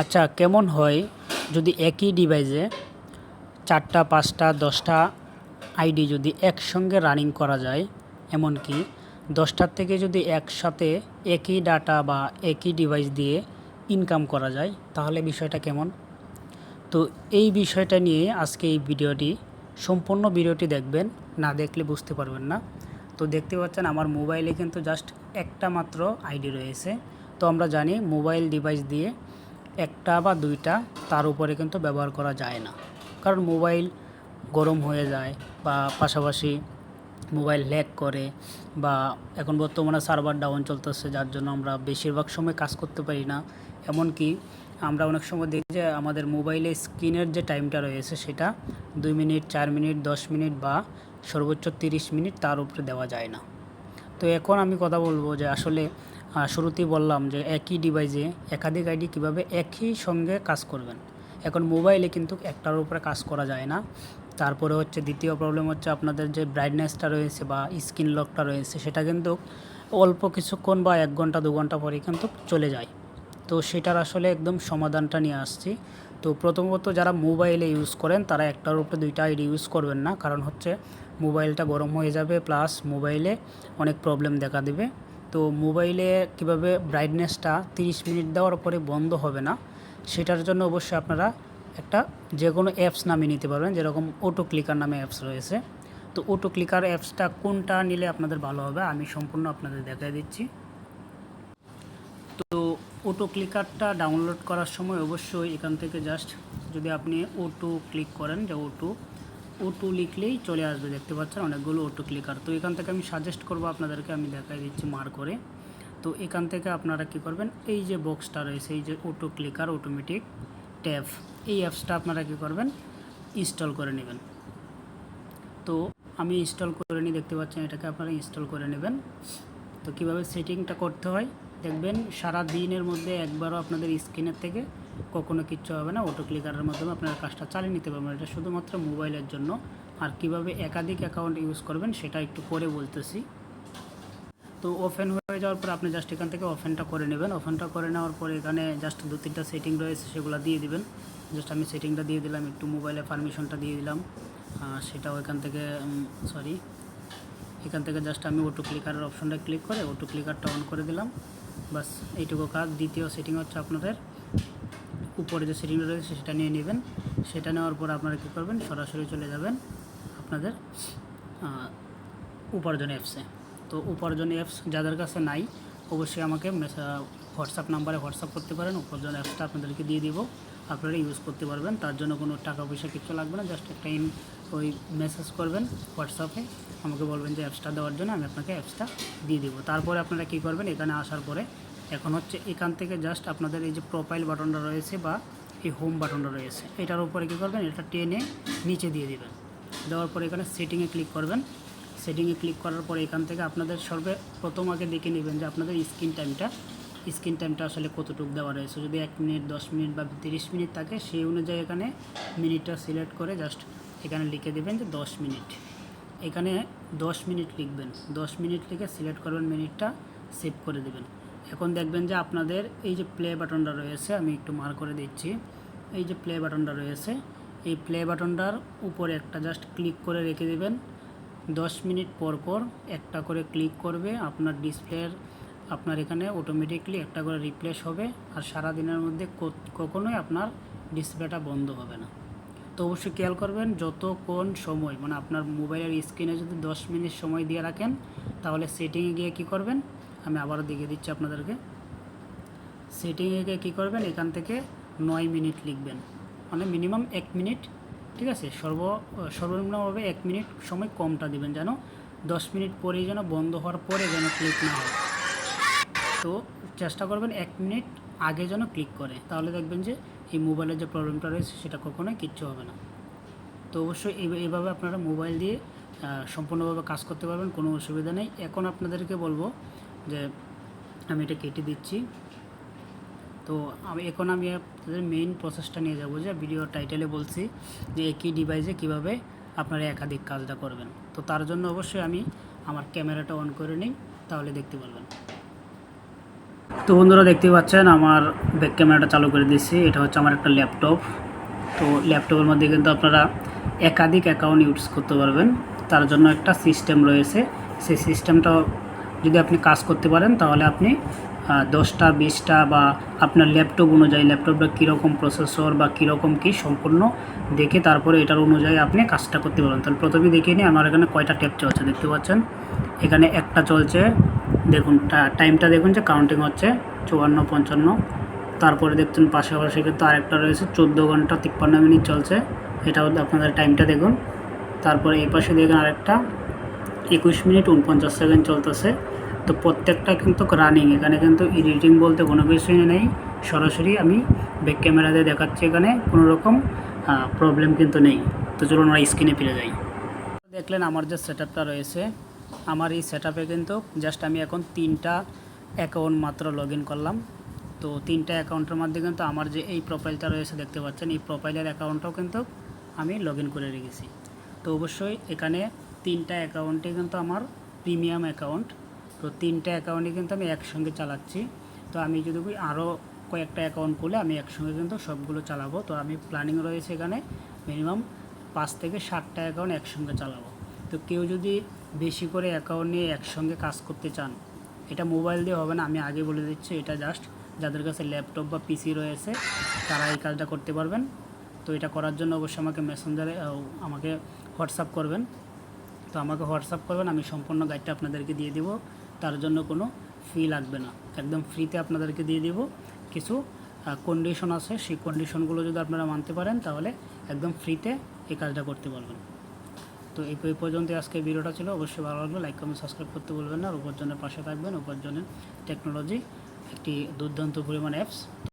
আচ্ছা কেমন হয় যদি একই ডিভাইসে চারটা, পাঁচটা, দশটা আইডি যদি একসঙ্গে রানিং করা যায় এমনকি দশটার থেকে যদি একসাথে একই ডাটা বা একই ডিভাইস দিয়ে ইনকাম করা যায়, তাহলে বিষয়টা কেমন? তো এই বিষয়টা নিয়ে আজকে এই ভিডিওটি, সম্পূর্ণ ভিডিওটি দেখবেন, না দেখলে বুঝতে পারবেন না। তো দেখতে পাচ্ছেন আমার মোবাইলে কিন্তু জাস্ট একটা মাত্র আইডি রয়েছে। তো আমরা জানি মোবাইল ডিভাইস দিয়ে একটা বা দুইটা তার উপরে কিন্তু ব্যবহার করা যায় না। কারণ মোবাইল গরম হয়ে যায় বা পাশাপাশি মোবাইল ল্যাগ করে বা এখন বর্তমানে সার্ভার ডাউন চলতেছে, যার জন্য আমরা বেশিরভাগ সময় কাজ করতে পারি না। এমনকি আমরা অনেক সময় দেখি যে আমাদের মোবাইলে স্ক্রিনের যে টাইমটা রয়েছে সেটা দুই মিনিট, চার মিনিট, দশ মিনিট বা সর্বোচ্চ তিরিশ মিনিট তার উপরে দেওয়া যায় না। তো এখন আমি কথা বলব যে আসলে শুরুতেই বললাম যে একই ডিভাইসে একাধিক আইডি কীভাবে একই সঙ্গে কাজ করবেন। এখন মোবাইলে কিন্তু একটার উপরে কাজ করা যায় না। তারপরে হচ্ছে দ্বিতীয় প্রবলেম হচ্ছে আপনাদের যে ব্রাইটনেসটা রয়েছে বা স্ক্রিন লকটা রয়েছে, সেটা কিন্তু অল্প কিছুক্ষণ বা এক ঘণ্টা, দু ঘণ্টা পরে কিন্তু চলে যায়। তো সেটার আসলে একদম সমাধানটা নিয়ে আসছি। তো প্রথমত যারা মোবাইলে ইউজ করেন, তারা একটার উপরে দুইটা আইডি ইউজ করবেন না। কারণ হচ্ছে মোবাইলটা গরম হয়ে যাবে প্লাস মোবাইলে অনেক প্রবলেম দেখা দেবে। তো মোবাইলে কীভাবে ব্রাইটনেসটা 30 মিনিট দেওয়ার পরে বন্ধ হবে না, সেটার জন্য অবশ্যই আপনারা একটা যে কোনো অ্যাপস নামে নিতে পারবেন, যেরকম অটো ক্লিকার নামে অ্যাপস রয়েছে। তো অটো ক্লিকার অ্যাপসটা কোনটা নিলে আপনাদের ভালো হবে, আমি সম্পূর্ণ আপনাদের দেখাই দিচ্ছি। তো অটো ক্লিকারটা ডাউনলোড করার সময় অবশ্যই এখান থেকে জাস্ট যদি আপনি অটো ক্লিক করেন, যে অটো অটো লিখলেই চলে আসবে, দেখতে পাচ্ছেন? অনেকগুলো অটো ক্লিকার তো এখান থেকে আমি সাজেস্ট করব আপনাদেরকে, আমি দেখাই দিচ্ছি মার করে। তো এখান থেকে আপনারা কি করবেন? এই যে বক্সটা রয়েছে, এই যে অটো ক্লিকার অটোমেটিক ট্যাব এই অ্যাপসটা আপনারা কি করবেন? ইনস্টল করে নেবেন। তো আমি ইনস্টল করে নিই, দেখতে পাচ্ছেন এটাকে আপনারা ইনস্টল করে নেবেন। তো কীভাবে সেটিংটা করতে হয়? দেখবেন সারা দিনের মধ্যে একবারও আপনাদের স্ক্রিনের থেকে কখনো কিচ্ছু হবে না অটো ক্লিকারের মাধ্যমে আপনারা কাজটা চালিয়ে নিতে পারবেন। এটা শুধুমাত্র মোবাইলের জন্য। আর কীভাবে একাধিক অ্যাকাউন্ট ইউজ করবেন সেটা একটু পরে বলতেছি। তো ওপেন হয়ে যাওয়ার পর আপনি জাস্ট এখান থেকে ওপেনটা করে নেবেন। ওপেনটা করে নেওয়ার পর এখানে জাস্ট দু তিনটা সেটিং রয়েছে, সেগুলো দিয়ে দিবেন। জাস্ট আমি সেটিংটা দিয়ে দিলাম, একটু মোবাইলে পারমিশনটা দিয়ে দিলাম। সেটাও এখান থেকে সরি এখান থেকে জাস্ট আমি অটো ক্লিকারের অপশনটা ক্লিক করে অটো ক্লিকারটা অন করে দিলাম। বাস এইটুকু কাজ। দ্বিতীয় সেটিং হচ্ছে আপনাদের উপরে যে সেটিংটা রয়েছে সেটা নিয়ে নেবেন। সেটা নেওয়ার পর আপনারা কী করবেন? সরাসরি চলে যাবেন আপনাদের উপার্জন অ্যাপসে তো উপার্জন অ্যাপস যাদের কাছে নাই, অবশ্যই আমাকে হোয়াটসঅ্যাপ নাম্বারে হোয়াটসঅ্যাপ করতে পারেন। উপার্জন অ্যাপসটা আপনাদেরকে দিয়ে দিব। আপনারা ইউজ করতে পারবেন। তার জন্য কোনো টাকা পয়সা কিছু লাগবে না। জাস্ট একটা ইন ওই মেসেজ করবেন হোয়াটসঅ্যাপে আমাকে বলবেন যে অ্যাপসটা দেওয়ার জন্য আমি আপনাকে অ্যাপসটা দিয়ে দিব। তারপরে আপনারা কী করবেন? এখানে আসার পরে এখন হচ্ছে এখান থেকে জাস্ট আপনাদের এই যে প্রোফাইল বাটনটা রয়েছে বা এই হোম বাটনটা রয়েছে, এটার উপরে কী করবেন, এটা টেনে নিচে দিয়ে দিবেন। দেওয়ার পরে এখানে সেটিংয়ে ক্লিক করবেন। সেটিংয়ে ক্লিক করার পরে এখান থেকে আপনাদের সর্বে প্রথম আগে দেখে নেবেন যে আপনাদের স্ক্রিন টাইমটা স্ক্রিন টাইমটা আসলে কতটুকু দেওয়া রয়েছে। যদি এক মিনিট দশ মিনিট বা তিরিশ মিনিট থাকে, সেই অনুযায়ী এখানে মিনিটটা সিলেক্ট করে জাস্ট এখানে লিখে দেবেন যে দশ মিনিট এখানে দশ মিনিট লিখবেন। দশ মিনিট লিখে সিলেক্ট করবেন মিনিটটা সেভ করে দেবেন। এখন দেখবেন যে আপনাদের এই যে প্লে বাটনটা রয়েছে, আমি একটু মার করে দিচ্ছি। এই যে প্লে বাটনটা রয়েছে, এই প্লে বাটনটার উপরে একটা জাস্ট ক্লিক করে রেখে দেবেন। দশ মিনিট পর পর একটা করে ক্লিক করবে, আপনার ডিসপ্লের আপনার এখানে অটোমেটিকলি একটা করে রিপ্লেস হবে। আর সারা দিনের মধ্যে কখনোই আপনার ডিসপ্লেটা বন্ধ হবে না। তো অবশ্যই খেয়াল করবেন, যতক্ষণ সময় মানে আপনার মোবাইলের স্ক্রিনে যদি দশ মিনিট সময় দিয়ে রাখেন, তাহলে সেটিংয়ে গিয়ে কী করবেন? আমি আবারও দেখিয়ে দিচ্ছি আপনাদেরকে। সেটিংয়ে গিয়ে কী করবেন? এখান থেকে নয় মিনিট লিখবেন। মানে মিনিমাম এক মিনিট, ঠিক আছে? সর্ব, সর্বনিম্নভাবে এক মিনিট সময় কমটা দিবেন যেন দশ মিনিট পরেই যেন বন্ধ হওয়ার পরে যেন ক্লিক না হয়। তো চেষ্টা করবেন এক মিনিট আগে যেন ক্লিক করে। তাহলে দেখবেন যে এই মোবাইলের যে প্রবলেমটা রয়েছে, সেটা কখনোই কিচ্ছু হবে না। তো অবশ্যই এই- এইভাবে আপনারা মোবাইল দিয়ে সম্পূর্ণভাবে কাজ করতে পারবেন, কোনো অসুবিধা নেই। এখন আপনাদেরকে বলব যে আমি এটা কেটে দিচ্ছি। তো আমি এখন আমি আপনাদের মেইন প্রসেসটা নিয়ে যাব যে ভিডিও টাইটেলে বলছি যে একই ডিভাইসে কীভাবে আপনারা একাধিক কাজটা করবেন। তো তার জন্য অবশ্যই আমি আমার ক্যামেরাটা অন করে নিই, তাহলে দেখতে পারবেন। তো বন্ধুরা দেখতে পাচ্ছেন, আমার ব্যাক ক্যামেরাটা চালু করে দিচ্ছি এটা হচ্ছে আমার একটা ল্যাপটপ তো ল্যাপটপের মধ্যে কিন্তু আপনারা একাধিক অ্যাকাউন্ট ইউজ করতে পারবেন। তার জন্য একটা সিস্টেম রয়েছে। সেই সিস্টেমটা যদি আপনি কাজ করতে পারেন, তাহলে আপনি দশটা, বিশটা বা আপনার ল্যাপটপ অনুযায়ী, ল্যাপটপটা কীরকম প্রসেসর বা কীরকম কী সম্পূর্ণ দেখে তারপরে এটার অনুযায়ী আপনি কাজটা করতে পারবেন। তাহলে প্রথমে দেখিয়ে নিই, আমার এখানে কয়টা ট্যাপ চলছে দেখতে পাচ্ছেন। এখানে একটা চলছে, দেখুন টাইমটা দেখুন যে কাউন্টিং হচ্ছে, চুয়ান্ন, পঞ্চান্ন। তারপরে দেখছেন পাশাপাশি কিন্তু আরেকটা রয়েছে, চোদ্দ ঘণ্টা তিপ্পান্ন মিনিট চলছে। এটাও আপনাদের টাইমটা দেখুন। তারপরে এই পাশে দেখুন আরেকটা, একুশ মিনিট উনপঞ্চাশ সেকেন্ড চলতেছে। তো প্রত্যেকটা কিন্তু রানিং এখানে কিন্তু এডিটিং বলতে কোনো কিছুই নেই। সরাসরি আমি ব্যাক ক্যামেরাতে দেখাচ্ছি এখানে, কোনো রকম প্রবলেম কিন্তু নেই। তো চলুন আমরা স্ক্রিনে ফিরে যাই। দেখলেন আমার যে সেট রয়েছে, আমার এই সেট কিন্তু জাস্ট আমি এখন তিনটা অ্যাকাউন্ট মাত্র লগ করলাম। তো তিনটা অ্যাকাউন্টের মধ্যে কিন্তু আমার যে এই প্রোফাইলটা রয়েছে, দেখতে পাচ্ছেন, এই প্রোফাইলের অ্যাকাউন্টটাও কিন্তু আমি লগ করে রেখেছি। তো অবশ্যই এখানে তিনটা অ্যাকাউন্টে কিন্তু আমার প্রিমিয়াম অ্যাকাউন্ট তো তিনটা অ্যাকাউন্টে কিন্তু আমি একসঙ্গে চালাচ্ছি। তো আমি যদি আরও কয়েকটা অ্যাকাউন্ট খুলে আমি একসঙ্গে কিন্তু সবগুলো চালাবো। তো আমি প্ল্যানিং রয়েছে এখানে মিনিমাম পাঁচ থেকে সাতটা অ্যাকাউন্ট একসঙ্গে চালাবো। তো কেউ যদি বেশি করে অ্যাকাউন্ট নিয়ে একসঙ্গে কাজ করতে চান, এটা মোবাইল দিয়ে হবে না, আমি আগে বলে দিচ্ছি, এটা জাস্ট যাদের কাছে ল্যাপটপ বা পিসি রয়েছে, তারা এই কাজটা করতে পারবেন। তো এটা করার জন্য অবশ্যই আমাকে মেসেঞ্জারে আমাকে হোয়াটসঅ্যাপ করবেন। তো আমাকে হোয়াটসঅ্যাপ করবেন, আমি সম্পূর্ণ গাইডটা আপনাদেরকে দিয়ে দিব। তার জন্য কোনো ফি লাগবে না। একদম ফ্রিতে আপনাদেরকে দিয়ে দিব। কিছু কন্ডিশন আছে, সেই কন্ডিশনগুলো যদি আপনারা মানতে পারেন, তাহলে একদম ফ্রিতে এই কাজটা করতে পারবেন। তো এই পর্যন্ত আজকে ভিডিওটা ছিল। অবশ্যই ভালো লাগবে লাইক কমেন্ট সাবস্ক্রাইব করতে বলবেন না। উপার্জনের পাশে থাকবেন। উপার্জনের টেকনোলজি একটি দুর্দান্ত পরিমাণ অ্যাপস